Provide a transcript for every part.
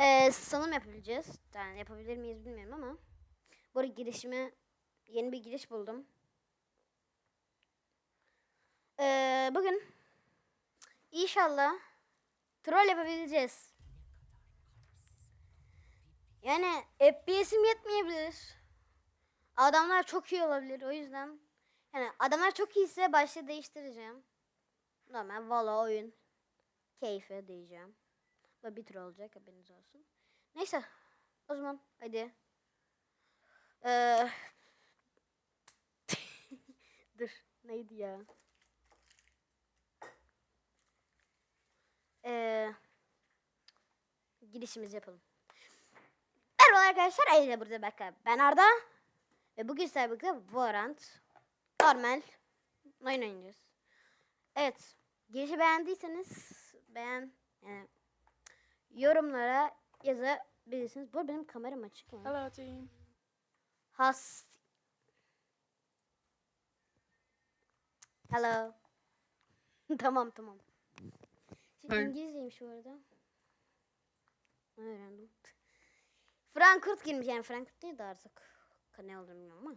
Ee, sanım yapabileceğiz. Yani yapabilir miyiz bilmiyorum ama. Bu arada girişime yeni bir giriş buldum. Ee, bugün inşallah troll yapabileceğiz. Yani FPS'im yetmeyebilir. Adamlar çok iyi olabilir o yüzden. Yani adamlar çok iyiyse başta değiştireceğim. Normal valla oyun. Keyfe diyeceğim. Ve bir tur olacak haberiniz olsun. Neyse. O zaman hadi. Ee... Dur. Neydi ya? Ee... Girişimizi yapalım. Merhaba arkadaşlar. Ayrıca burada bakın. Ben Arda. Ve bugün sizlerle birlikte Valorant. Normal. Oyun oynayacağız. Evet. Girişi beğendiyseniz beğen yani yorumlara yazabilirsiniz. Bu benim kameram açık mı? Hello team. Has. Hello. tamam tamam. Şimdi Evet. İngilizceymiş bu arada. Ne öğrendim. Frankfurt girmiş yani Frankfurt değil de artık. Ne olduğunu bilmiyorum ama.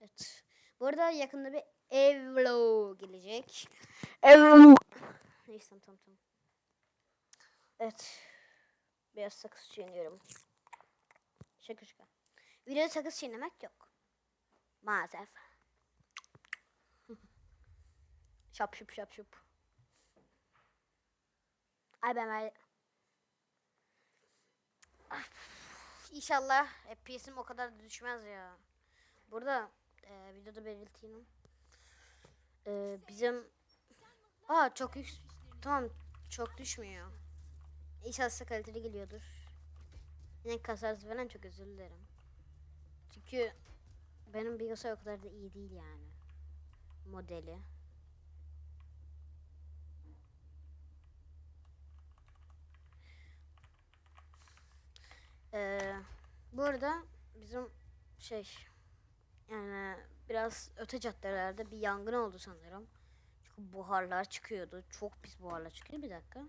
Evet. Bu arada yakında bir Evlo gelecek. Evlo. Neyse tamam tamam. Evet. Biraz sakız çiğniyorum. Şaka şaka. Videoda sakız çiğnemek yok. Maalesef. şap şup şap şup. Ay ben ver... Ah, İnşallah FPS'im o kadar da düşmez ya. Burada e, videoda belirteyim. E, bizim... Aa çok yüksek. Tamam çok düşmüyor. İnşallah kaliteli geliyordur. Yine kasarız falan çok özür dilerim. Çünkü benim bilgisayar o kadar da iyi değil yani. Modeli. Ee, bu arada bizim şey yani biraz öte caddelerde bir yangın oldu sanırım. Çünkü buharlar çıkıyordu. Çok pis buharlar çıkıyor. Bir dakika.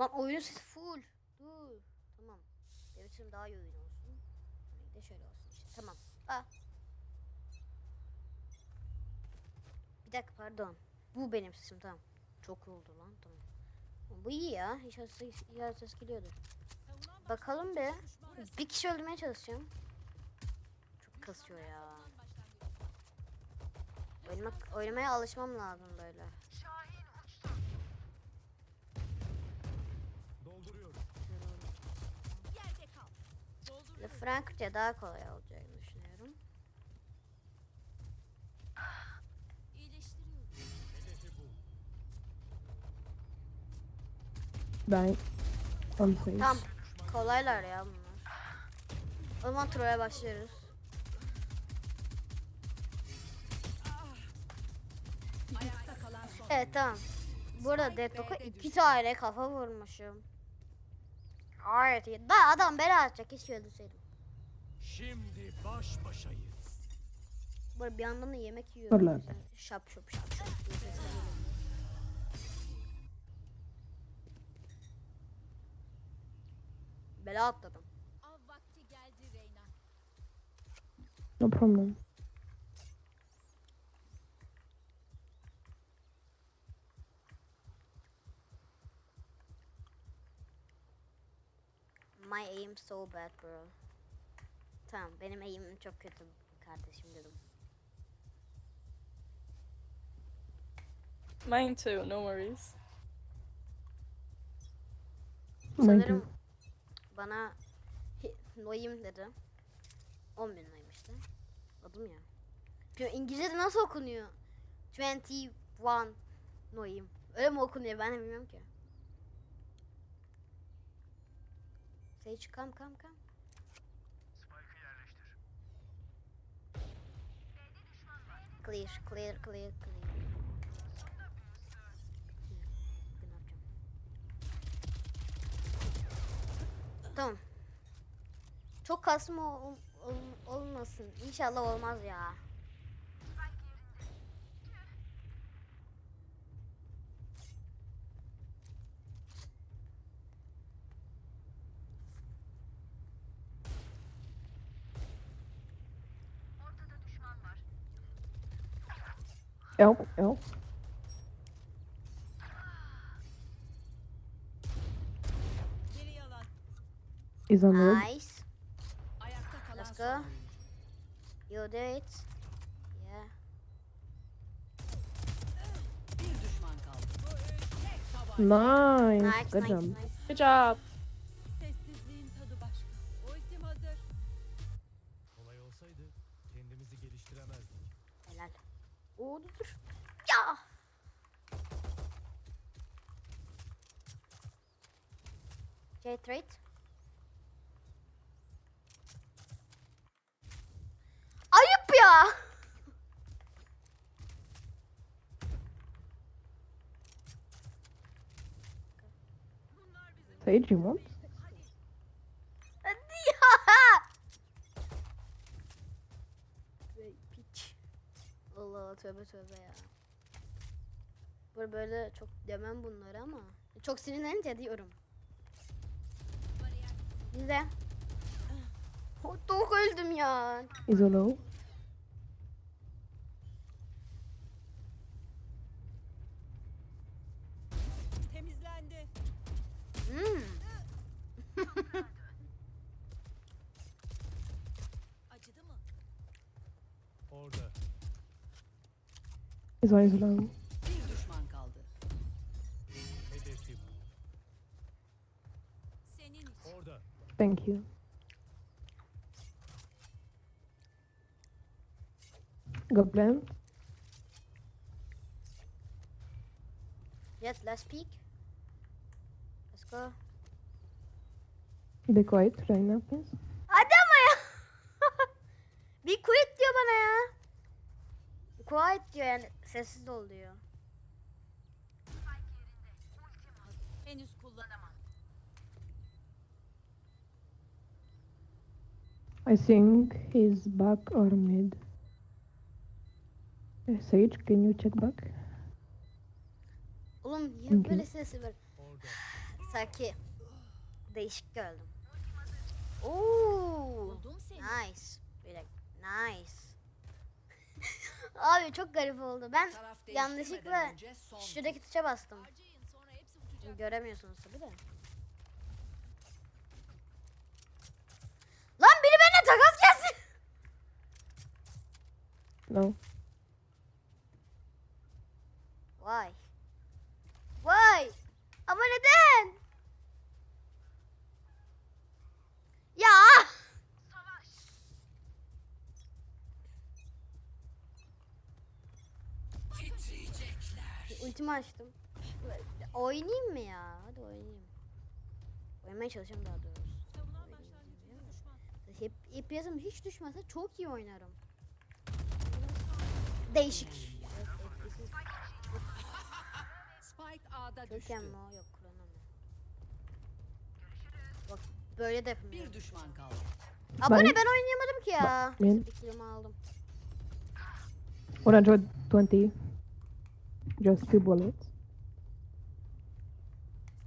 Lan oyunun sesi full. Dur. Tamam. Benim için daha iyi oyun olsun. Bir de şöyle olsun işte. Tamam. Aa. Bir dakika pardon. Bu benim sesim tamam. Çok oldu lan tamam. Bu iyi ya. İnşallah ses, inşallah ses geliyordur. Bakalım be. Bir kişi öldürmeye çalışacağım. Çok kasıyor ya. Oynamak, oynamaya alışmam lazım böyle. Ve Frankfurt'ya daha kolay olacağını düşünüyorum. Ben on place. Tamam. Kolaylar ya bunlar. O zaman troll'e başlıyoruz. Evet tamam. Burada Deadlock'a iki tane kafa vurmuşum. Gayet iyi. Da adam bela atacak hiç öldürseydim. Şimdi baş başayız. Böyle bir yandan da yemek yiyorum. Mesela. Şap şop şap sesler geliyor. Bela atladım. Av vakti geldi Reyna. No problem. My aim so bad bro. Tamam benim aim'im çok kötü kardeşim dedim. Mine too, no worries. Sanırım bana Noyim dedi. 10 bin Noyim'mişti. Adım ya. Çünkü İngilizce'de nasıl okunuyor? 21 Noyim. Öyle mi okunuyor ben de bilmiyorum ki. Sage come come come. Clear, clear, clear, clear. Ne yapacağım? Tamam. Çok kasma ol- ol- olmasın. İnşallah olmaz ya. Help, help. He's on the. Nice. Let's go. You do it. Yeah. Nice. Nice, Good nice, job. nice. Good job. Sage, you want? Hadi ya. Vay Piç. Allah tövbe tövbe ya. Böyle böyle çok demem bunları ama çok sinirlenince diyorum. Bize. Hot dog öldüm ya. He's Low. Bir düşman kaldı. Hedefim. Senin için. Orada. Thank you. Go plan. Yes, last peek. Let's go. Be quiet right now, please. Hadi ama ya. Bir quit diyor bana ya. Quiet diyor yani sessiz ol diyor. Henüz kullanamam. I think he's back or mid. Uh, Sage, can you check back? Oğlum niye böyle sesi var? Orada. Sanki değişik gördüm. Oo, Buldum seni. nice. Bir dakika, nice. Abi çok garip oldu. Ben yanlışlıkla şuradaki tuşa bastım. Göremiyorsunuz tabii de. Lan biri benimle takas gelsin. No. Vay. Vay. Ama neden? Ultimi açtım. Oynayayım mı ya? Hadi oynayayım. Oynamaya çalışacağım daha doğrusu. Hep, hep yazım hiç düşmese çok iyi oynarım. Değişik. Evet, etkisiz. Spike A'da düştü. Köken mi? Yok Kur'an'a? Bak böyle de yapmıyorum. Bir düşman kaldı. Abone ben, Ben- oynayamadım ki ya. Ben- Ben... aldım. Orange 20. Just two bullets.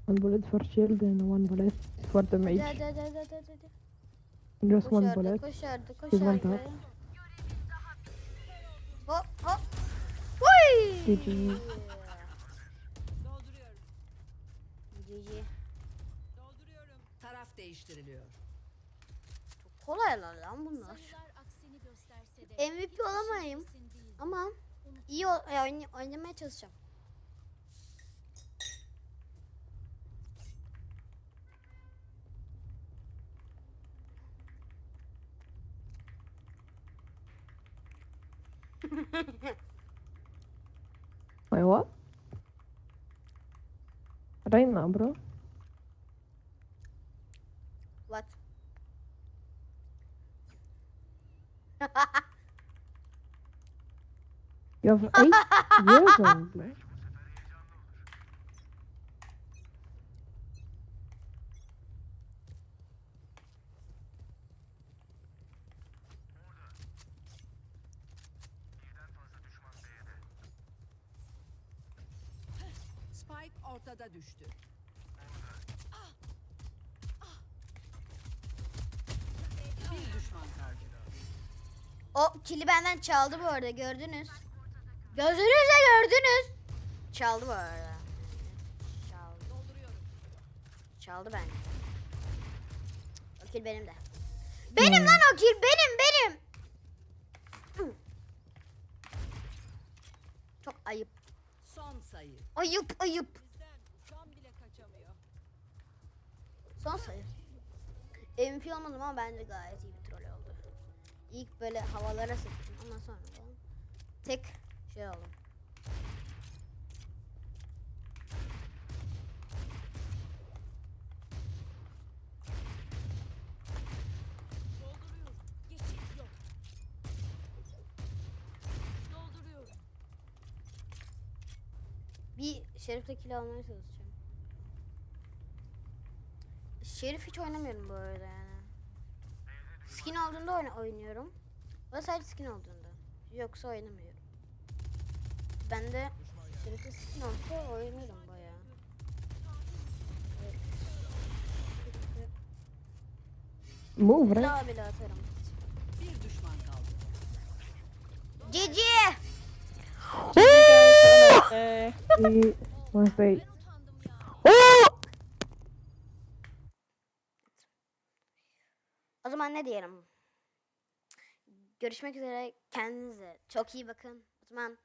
One bullet for shield and one bullet for the mage. hadi hadi hadi hadi. hadi. Just one Koşardı bullet. koşardı Biz one koşardı. tap. Hop hop. Huy. GG. Dolduruyorum. GG. Dolduruyorum. Taraf değiştiriliyor. Çok kolaylar lan bunlar. Gösterse de MVP olamayayım. Ama iyi o- ya, oyn- oynamaya çalışacağım. Wait, what? Now, bro. What? You have eight years old, man. Spike ortada düştü. Bir düşman kaldı. o kili benden çaldı bu arada gördünüz. Gözünüzle gördünüz. Çaldı bu arada. Çaldı. Dolduruyorum. Çaldı bence. O kill benim de. Benim lan o kill benim benim. Çok ayıp. Son sayı. Ayıp ayıp. Bizden uçan bile kaçamıyor. Son sayı. MVP olmadım ama bence gayet iyi bir troll oldu. İlk böyle havalara sıktım ama sonra tek şey. Dolduruyorum. Bir Şerif'le kill almaya çalışacağım. Şerif hiç oynamıyorum bu arada yani. Skin olduğunda oyna oynuyorum. O sadece skin olduğunda. Yoksa oynamıyorum. Ben de Şerif'le skin olsa oynarım. Evet. Move, right? Daha bile atarım. Bir düşman kaldı. Cici! Once they. Oh! O zaman ne diyelim? Görüşmek üzere. Kendinize çok iyi bakın. O zaman